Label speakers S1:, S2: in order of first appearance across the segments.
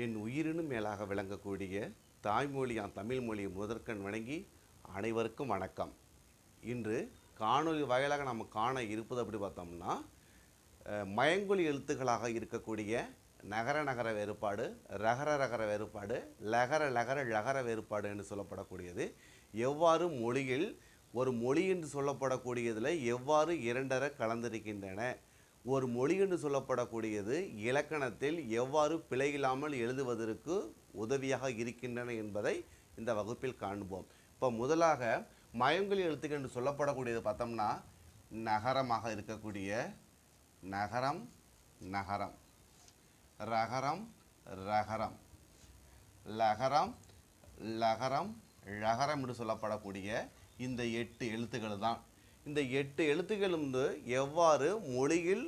S1: என் உயிரினும் மேலாக விளங்கக்கூடிய தாய்மொழியாம் தமிழ் மொழியை முதற்கண் வணங்கி அனைவருக்கும் வணக்கம். இன்று காணொளி வாயிலாக நம்ம காண இருப்பது அப்படி பார்த்தோம்னா அஹ், மயங்கொலி எழுத்துக்களாக இருக்கக்கூடிய நகர நகர வேறுபாடு ரகர ரகர வேறுபாடு லகர லகர லகர வேறுபாடு என்று சொல்லப்படக்கூடியது. எவ்வாறு மொழியில் ஒரு மொழி என்று சொல்லப்படக்கூடியதில் எவ்வாறு இரண்டர கலந்திருக்கின்றன ஒரு மொழி என்று சொல்லப்படக்கூடியது இலக்கணத்தில் எவ்வாறு பிழையில்லாமல் எழுதுவதற்கு உதவியாக இருக்கின்றன என்பதை இந்த வகுப்பில் காண்போம். இப்போ முதலாக மயங்கலி எழுத்துக்கள் என்று சொல்லப்படக்கூடியது பார்த்தோம்னா நகரமாக இருக்கக்கூடிய நகரம் நகரம். ரகரம் ரகரம். லகரம் லகரம் ழகரம் என்று சொல்லப்படக்கூடிய இந்த எட்டு எழுத்துக்கள் தான். இந்த எட்டு எழுத்துக்கள் வந்து எவ்வாறு மொழியில்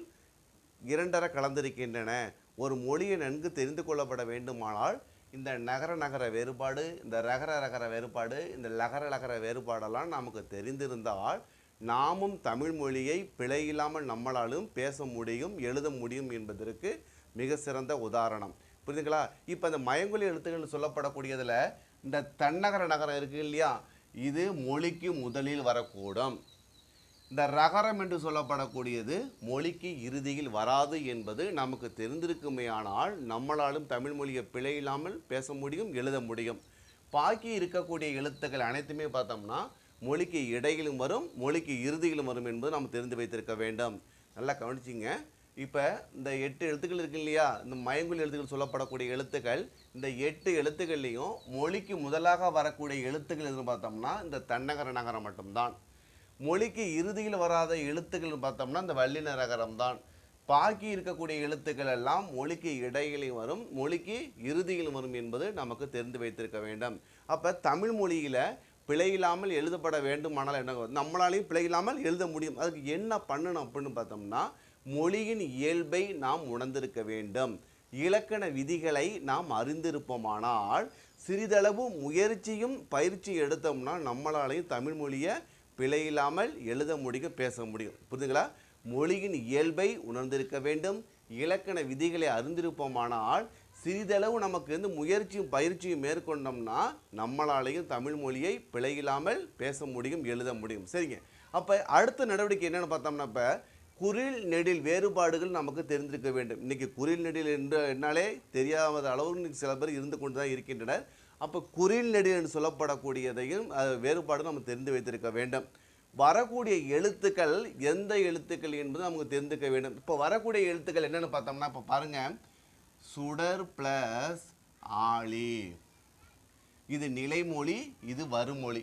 S1: இரண்டர கலந்திருக்கின்றன ஒரு மொழியை நன்கு தெரிந்து கொள்ளப்பட வேண்டுமானால் இந்த நகர நகர வேறுபாடு இந்த ரகர ரகர வேறுபாடு இந்த லகர லகர வேறுபாடெல்லாம் நமக்கு தெரிந்திருந்தால் நாமும் தமிழ் மொழியை பிழையில்லாமல் நம்மளாலும் பேச முடியும் எழுத முடியும் என்பதற்கு மிக சிறந்த உதாரணம். புரியுதுங்களா இப்போ இந்த மயங்கொலி எழுத்துக்கள் சொல்லப்படக்கூடியதில் இந்த தன்னகர நகரம் இருக்கு இல்லையா? இது மொழிக்கு முதலில் வரக்கூடும். இந்த ரகரம் என்று சொல்லப்படக்கூடியது மொழிக்கு இறுதியில் வராது என்பது நமக்கு தெரிந்திருக்குமேயானால் நம்மளாலும் தமிழ் மொழியை பிழை இல்லாமல் பேச முடியும் எழுத முடியும். பாக்கி இருக்கக்கூடிய எழுத்துக்கள் அனைத்துமே பார்த்தோம்னா மொழிக்கு இடையிலும் வரும் மொழிக்கு இறுதியிலும் வரும் என்பது நாம் தெரிந்து வைத்திருக்க வேண்டும். நல்லா கவனிச்சிங்க. இப்போ இந்த எட்டு எழுத்துக்கள் இருக்கு இல்லையா? இந்த மயங்குல் எழுத்துக்கள் சொல்லப்படக்கூடிய எழுத்துக்கள் இந்த எட்டு எழுத்துக்கள்லேயும் மொழிக்கு முதலாக வரக்கூடிய எழுத்துக்கள் எதுன்னு பார்த்தோம்னா இந்த தன்னகர நகரம் மட்டும்தான். மொழிக்கு இறுதியில் வராத எழுத்துக்கள்னு பார்த்தோம்னா இந்த வல்லின நகரம் தான். பாக்கி இருக்கக்கூடிய எழுத்துக்கள் எல்லாம் மொழிக்கு இடையிலையும் வரும். மொழிக்கு இறுதியில் வரும் என்பது நமக்கு தெரிந்து வைத்திருக்க வேண்டும். அப்போ தமிழ் மொழியில் பிழை இல்லாமல் எழுதப்பட வேண்டுமானால் என்ன நம்மளாலையும் பிழை இல்லாமல் எழுத முடியும். அதுக்கு என்ன பண்ணணும் அப்படின்னு பார்த்தோம்னா மொழியின் இயல்பை நாம் உணர்ந்திருக்க வேண்டும். இலக்கண விதிகளை நாம் அறிந்திருப்போமானால் சிறிதளவு முயற்சியும் பயிற்சி எடுத்தோம்னா நம்மளாலையும் தமிழ் மொழியை பிழையில்லாமல் எழுத முடியும் பேச முடியும். புரியுதுங்களா மொழியின் இயல்பை உணர்ந்திருக்க வேண்டும். இலக்கண விதிகளை அறிந்திருப்போமானால் சிறிதளவு நமக்கு வந்து முயற்சியும் பயிற்சியும் மேற்கொண்டோம்னா நம்மளாலையும் தமிழ் மொழியை பிழையில்லாமல் பேச முடியும் எழுத முடியும். சரிங்க. அப்போ அடுத்த நடவடிக்கை என்னென்னு பார்த்தோம்னா இப்போ குரில் நெடில் வேறுபாடுகள் நமக்கு தெரிந்திருக்க வேண்டும். இன்றைக்கி குரில் நெடில் என்று என்னாலே தெரியாத அளவுக்கு சில பேர் இருந்து கொண்டு தான் இருக்கின்றனர். அப்போ குறில் நெடில் என்று சொல்லப்படக்கூடியதையும் அது வேறுபாடு நம்ம தெரிந்து வைத்திருக்க வேண்டும். வரக்கூடிய எழுத்துக்கள் எந்த எழுத்துக்கள் என்பது நமக்கு தெரிந்துக்க வேண்டும். இப்போ வரக்கூடிய எழுத்துக்கள் என்னென்னு பார்த்தோம்னா இப்போ பாருங்கள் சுடர் ப்ளஸ் ஆளி. இது நிலைமொழி இது வருமொழி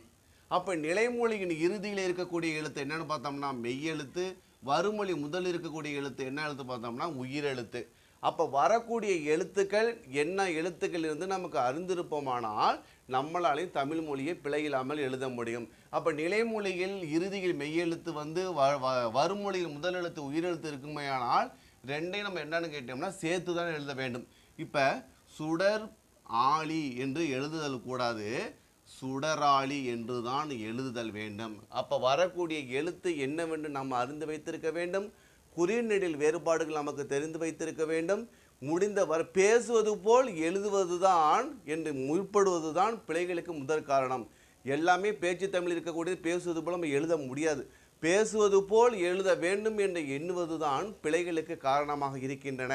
S1: அப்போ நிலைமொழியின் இறுதியில் இருக்கக்கூடிய எழுத்து என்னென்னு பார்த்தோம்னா மெய்யெழுத்து வருமொழி முதல் இருக்கக்கூடிய எழுத்து என்ன எழுத்து பார்த்தோம்னா உயிரெழுத்து அப்போ வரக்கூடிய எழுத்துக்கள் என்ன எழுத்துக்கள் இருந்து நமக்கு அறிந்திருப்போமானால் நம்மளாலையும் தமிழ் மொழியை பிழையில்லாமல் எழுத முடியும். அப்போ நிலைமொழியில் இறுதியில் மெய்யெழுத்து வந்து வ வ- வருமொழியில் முதல் எழுத்து உயிரெழுத்து இருக்குமேயானால் ரெண்டையும் நம்ம என்னன்னு கேட்டோம்னா சேர்த்து தான் எழுத வேண்டும். இப்போ சுடர் ஆளி என்று எழுதுதல் கூடாது. சுடராளி என்று தான் எழுதுதல் வேண்டும். அப்போ வரக்கூடிய எழுத்து என்னவென்று நம்ம அறிந்து வைத்திருக்க வேண்டும். குறியீடில் வேறுபாடுகள் நமக்கு தெரிந்து வைத்திருக்க வேண்டும். முடிந்தவர் பேசுவது போல் எழுதுவது தான் என்று முற்படுவது தான் பிழைகளுக்கு முதற் காரணம். எல்லாமே பேச்சு தமிழ் இருக்கக்கூடியது பேசுவது போல் நம்ம எழுத முடியாது. பேசுவது போல் எழுத வேண்டும் என்று எண்ணுவது தான் பிழைகளுக்கு காரணமாக இருக்கின்றன.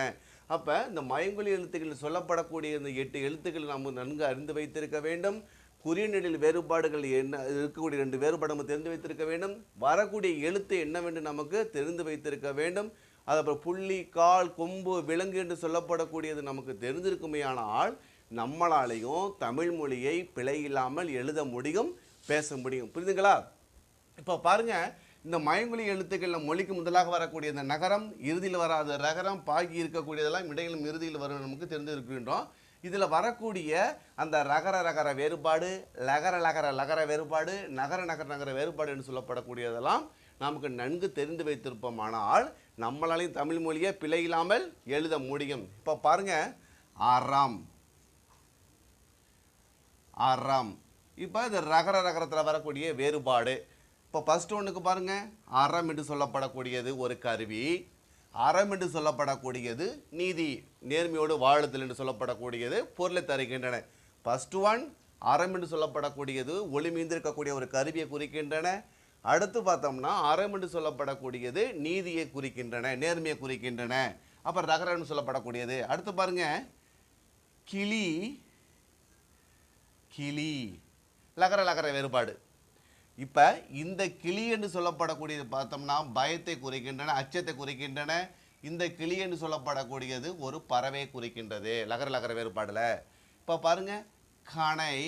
S1: அப்போ இந்த மயங்கொலி எழுத்துக்களில் சொல்லப்படக்கூடிய இந்த எட்டு எழுத்துக்களை நாம் நன்கு அறிந்து வைத்திருக்க வேண்டும். குறியீனில் வேறுபாடுகள் என்ன இருக்கக்கூடிய ரெண்டு வேறுபாடு நம்ம தெரிந்து வைத்திருக்க வேண்டும். வரக்கூடிய எழுத்து என்னவென்று நமக்கு தெரிந்து வைத்திருக்க வேண்டும். அது அப்புறம் புள்ளி கால் கொம்பு விலங்கு என்று சொல்லப்படக்கூடியது நமக்கு தெரிந்திருக்குமேயானால் நம்மளாலேயும் தமிழ் மொழியை பிழை இல்லாமல் எழுத முடியும் பேச முடியும். புரியுதுங்களா? இப்போ பாருங்கள் இந்த மயங்குழி எழுத்துக்களில் மொழிக்கு முதலாக வரக்கூடிய இந்த நகரம் இறுதியில் வராத ரகரம் பாகி இருக்கக்கூடியதெல்லாம் இடையிலும் இறுதியில் வரும் நமக்கு தெரிந்திருக்கின்றோம். இதில் வரக்கூடிய அந்த ரகர ரகர வேறுபாடு லகர லகர லகர வேறுபாடு நகர நகர நகர வேறுபாடு என்று சொல்லப்படக்கூடியதெல்லாம் நமக்கு நன்கு தெரிந்து வைத்திருப்போமானால் நம்மளாலையும் தமிழ் மொழியை பிழை இல்லாமல் எழுத முடியும். இப்போ பாருங்க. அறம் அறம் இப்போ இந்த ரகர ரகரத்தில் வரக்கூடிய வேறுபாடு. இப்போ ஃபஸ்ட் ஒன்றுக்கு பாருங்க. அறம் என்று சொல்லப்படக்கூடியது ஒரு கருவி. அறம் என்று சொல்லப்படக்கூடியது நீதி. நேர்மையோடு வாழுதல் என்று சொல்லப்படக்கூடியது பொருளை தருகின்றன. ஃபஸ்ட் ஒன் அறம் என்று சொல்லப்படக்கூடியது ஒளி மீந்திருக்கக்கூடிய ஒரு கருவியை குறிக்கின்றன. அடுத்து பார்த்தோம்னா அறம் என்று சொல்லப்படக்கூடியது நீதியை குறிக்கின்றன நேர்மையை குறிக்கின்றன. அப்புறம் ரகரம்னு சொல்லப்படக்கூடியது. அடுத்து பாருங்க கிளி கிளி லகர லகர வேறுபாடு. இப்போ இந்த கிளி என்று சொல்லப்படக்கூடியது பார்த்தோம்னா பயத்தை குறிக்கின்றன அச்சத்தை குறிக்கின்றன இந்த கிளி என்று சொல்லப்படக்கூடியது ஒரு பறவையை குறிக்கின்றது. லகர லகர வேறுபாடில். இப்போ பாருங்க. கணை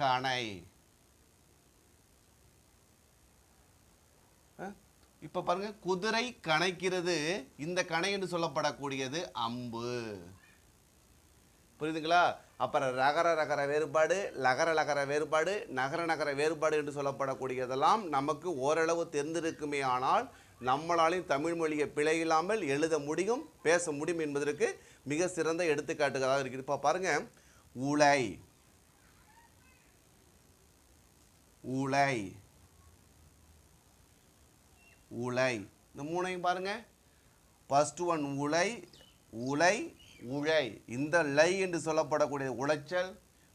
S1: கணை. இப்போ பாருங்க. குதிரை கணைக்கிறது இந்த கணை என்று சொல்லப்படக்கூடியது அம்பு. புரியுதுங்களா? அப்புறம் ரகர ரகர வேறுபாடு லகர லகர வேறுபாடு நகர நகர வேறுபாடு என்று சொல்லப்படக்கூடியதெல்லாம் நமக்கு ஓரளவு தெரிந்திருக்குமே ஆனால் நம்மளாலையும் தமிழ் மொழியை பிழை இல்லாமல் எழுத முடியும் பேச முடியும் என்பதற்கு மிக சிறந்த எடுத்துக்காட்டுகளாக இருக்குது. இப்போ பாருங்கள் உலை உலை உலை இந்த மூணையும் பாருங்கள் ஃபஸ்ட் ஒன் உலை உலை உழை. இந்த லை என்று சொல்லப்படக்கூடிய உளைச்சல்.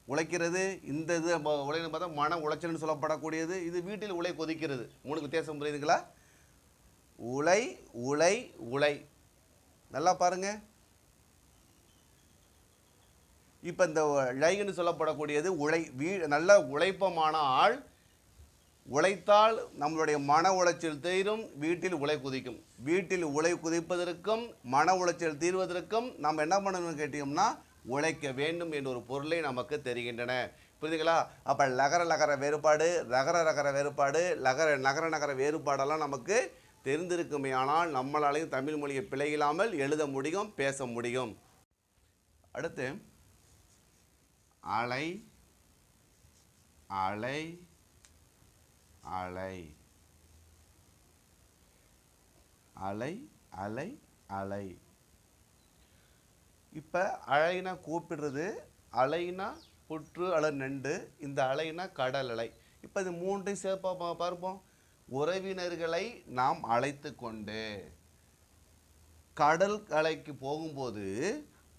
S1: உழைக்கிறது இந்த இது உழைன்னு உலைன்னு பார்த்தா மன உளைச்சல்னு சொல்லப்படக்கூடியது. இது வீட்டில் உலை கொதிக்கிறது. மூணு வித்தியாசம் புரியுதுங்களா? உலை உலை உலை. நல்லா பாருங்க. இப்போ இந்த லைன்னு சொல்லப்படக்கூடியது உழை வீ நல்ல உழைப்பமான ஆள். உழைத்தால் நம்மளுடைய மன உளைச்சல் தீரும் வீட்டில் உலை குதிக்கும். வீட்டில் உலை குதிப்பதற்கும் மன உளைச்சல் தீர்வதற்கும் நம்ம என்ன பண்ணணும்னு கேட்டோம்னா உழைக்க வேண்டும் என்ற ஒரு பொருளை நமக்கு தெரிகின்றன. புரியுதுங்களா? அப்போ லகர லகர வேறுபாடு ரகர ரகர வேறுபாடு லகர நகர நகர வேறுபாடெல்லாம் நமக்கு தெரிந்திருக்குமே ஆனால் நம்மளாலையும் தமிழ் மொழியை பிழையில்லாமல் எழுத முடியும் பேச முடியும். அடுத்து அலை அலை அலை. அலை அலை அலை. இப்போ அலைனா கூப்பிடுறது அலைனா புற்று அலை நண்டு. இந்த அலைனா கடல் அலை. இப்போ இது மூன்றையும் சேர்ப்பா பார்ப்போம். உறவினர்களை நாம் அழைத்து கொண்டு கடல் அலைக்கு போகும்போது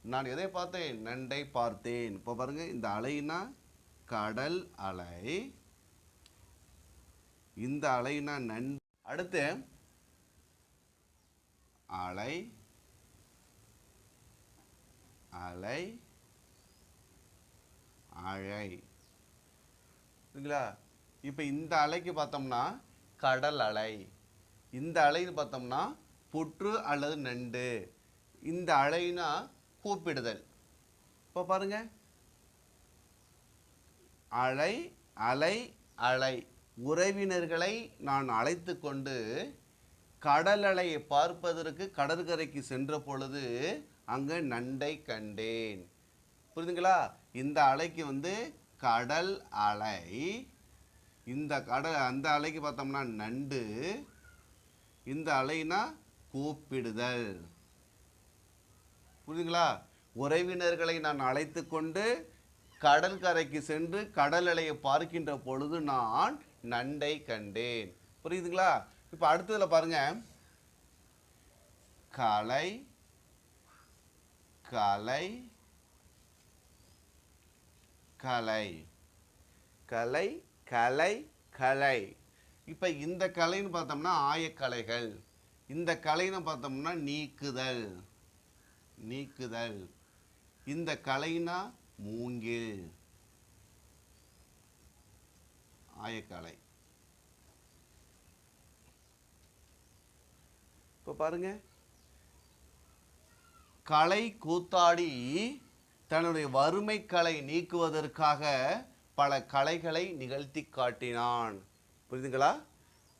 S1: நான் எதை பார்த்தேன்? நண்டை பார்த்தேன். இப்போ பாருங்க இந்த அலைனா கடல் அலை இந்த அலைனா நண்டு அடுத்து அலை அலை அழை. சரிங்களா இப்போ இந்த அலைக்கு பார்த்தோம்னா கடல் அலை. இந்த அலைன்னு பார்த்தோம்னா புற்று அல்லது நண்டு. இந்த அலைனா கூப்பிடுதல். இப்போ பாருங்க. அலை அலை அலை. உறவினர்களை நான் அழைத்து கொண்டு கடல் அலையை பார்ப்பதற்கு கடற்கரைக்கு சென்ற பொழுது அங்கே நண்டை கண்டேன். புரியுதுங்களா? இந்த அலைக்கு வந்து கடல் அலை. இந்த கடல் அந்த அலைக்கு பார்த்தோம்னா நண்டு இந்த அலைனா கூப்பிடுதல். புரியுதுங்களா உறவினர்களை நான் அழைத்து கொண்டு கடற்கரைக்கு சென்று கடல் அலையை பார்க்கின்ற பொழுது நான் நண்டை கண்டேன். புரியுதுங்களா? இப்போ அடுத்ததில் பாருங்க. கலை கலை கலை. கலை கலை கலை. இப்போ இந்த கலைன்னு பார்த்தோம்னா ஆயக்கலைகள். இந்த கலைன்னு பார்த்தோம்னா நீக்குதல். நீக்குதல். இந்த கலைனா மூங்கில். ஆயக்கலை. இப்போ பாருங்க. கலை கூத்தாடி தன்னுடைய வறுமை கலை நீக்குவதற்காக பல கலைகளை நிகழ்த்தி காட்டினான். புரியுதுங்களா?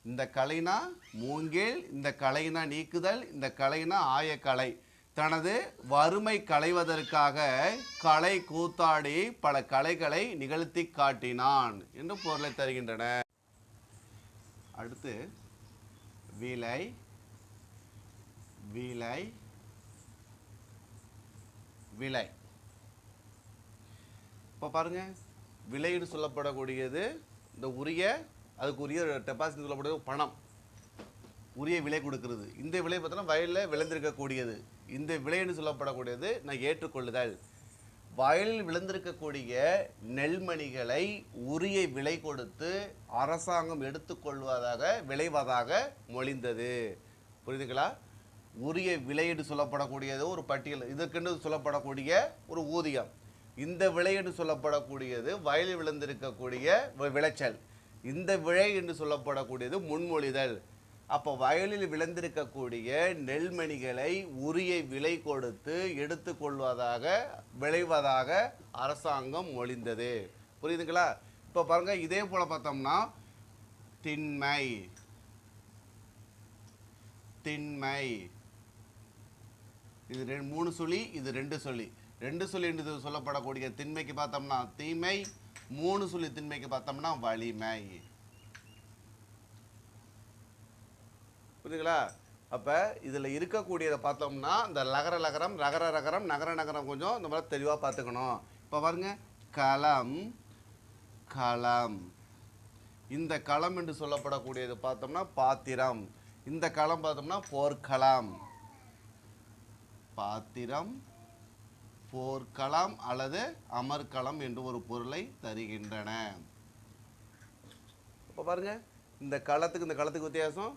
S1: இந்த கலைனா மூங்கில் இந்த கலைனா நீக்குதல் இந்த கலைனா ஆயக்கலை. தனது வறுமை களைவதற்காக கலை கூத்தாடி பல கலைகளை நிகழ்த்தி காட்டினான் என்று பொருளை தருகின்றன. அடுத்து விலை விலை விலை. இப்போ பாருங்கள் விலைன்னு சொல்லப்படக்கூடியது இந்த உரிய அதுக்குரிய டெபாசிட் சொல்லக்கூடியது பணம். உரிய விலை கொடுக்கிறது. இந்த விலை பார்த்தோன்னா வயலில் விளைந்திருக்கக்கூடியது. இந்த விலைன்னு சொல்லப்படக்கூடியது நான் ஏற்றுக்கொள்ளுதல். வயலில் விளைந்திருக்கக்கூடிய நெல்மணிகளை உரிய விலை கொடுத்து அரசாங்கம் எடுத்துக்கொள்வதாக விளைவதாக மொழிந்தது. புரியுதுங்களா? உரிய விலையீடு சொல்லப்படக்கூடியது ஒரு பட்டியல் இதற்கென்று சொல்லப்படக்கூடிய ஒரு ஊதியம். இந்த விலை என்று சொல்லப்படக்கூடியது வயலில் விளைந்திருக்கக்கூடிய விளைச்சல். இந்த விழை என்று சொல்லப்படக்கூடியது முன்மொழிதல். அப்போ வயலில் விளைந்திருக்கக்கூடிய நெல்மணிகளை உரிய விலை கொடுத்து எடுத்துக்கொள்வதாக விளைவதாக அரசாங்கம் மொழிந்தது. புரியுதுங்களா? இப்போ பாருங்க இதே போல பார்த்தோம்னா திண்மை. திண்மை. இது ரெண்டு மூணு சொல்லி இது ரெண்டு சொல்லி ரெண்டு சொல்லி என்று சொல்லப்படக்கூடிய திண்மைக்கு பார்த்தோம்னா தீமை மூணு சொல்லி திண்மைக்கு பார்த்தோம்னா வலிமை. புரியுதுங்களா? அப்போ இதில் இருக்கக்கூடியதை பார்த்தோம்னா இந்த லகர லகரம் ரகர ரகரம் நகர நகரம் கொஞ்சம் இந்த மாதிரி தெளிவாக பார்த்துக்கணும். இப்போ பாருங்க களம் களம் இந்த களம் என்று சொல்லப்படக்கூடியது பார்த்தோம்னா பாத்திரம். இந்த களம் பார்த்தோம்னா போர்க்களம். பாத்திரம் போர்க்களம் அல்லது அமர்க்களம் என்று ஒரு பொருளை தருகின்றன. இப்போ பாருங்க இந்த களத்துக்கு இந்த களத்துக்கு வித்தியாசம்.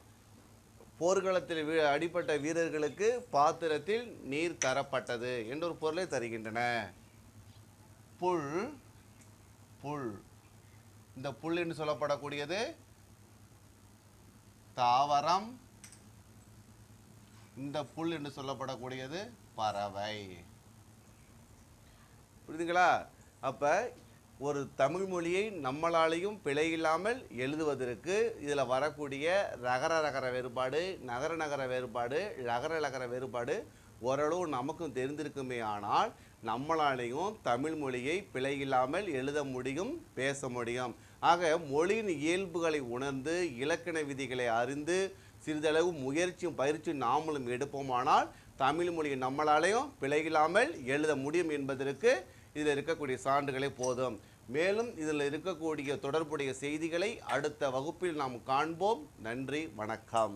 S1: போர்க்களத்தில் வீ அடிப்பட்ட வீரர்களுக்கு பாத்திரத்தில் நீர் தரப்பட்டது என்ற ஒரு பொருளை தருகின்றன. புல் புல். இந்த புல் என்று சொல்லப்படக்கூடியது தாவரம். இந்த புல் என்று சொல்லப்படக்கூடியது பறவை. புரியுதுங்களா? அப்போ ஒரு தமிழ் மொழியை நம்மளாலையும் பிழை இல்லாமல் எழுதுவதற்கு இதில் வரக்கூடிய ரகர ரகர வேறுபாடு நகர நகர வேறுபாடு லகர லகர வேறுபாடு ஓரளவு நமக்கும் தெரிந்திருக்குமே ஆனால் நம்மளாலையும் தமிழ் மொழியை பிழை இல்லாமல் எழுத முடியும் பேச முடியும். ஆக மொழியின் இயல்புகளை உணர்ந்து இலக்கண விதிகளை அறிந்து சிறிதளவு முயற்சியும் பயிற்சியும் நாமளும் எடுப்போமானால் தமிழ் மொழியை நம்மளாலையும் பிழை இல்லாமல் எழுத முடியும் என்பதற்கு இதில் இருக்கக்கூடிய சான்றுகளே போதும். மேலும் இதில் இருக்கக்கூடிய தொடர்புடைய செய்திகளை அடுத்த வகுப்பில் நாம் காண்போம். நன்றி வணக்கம்.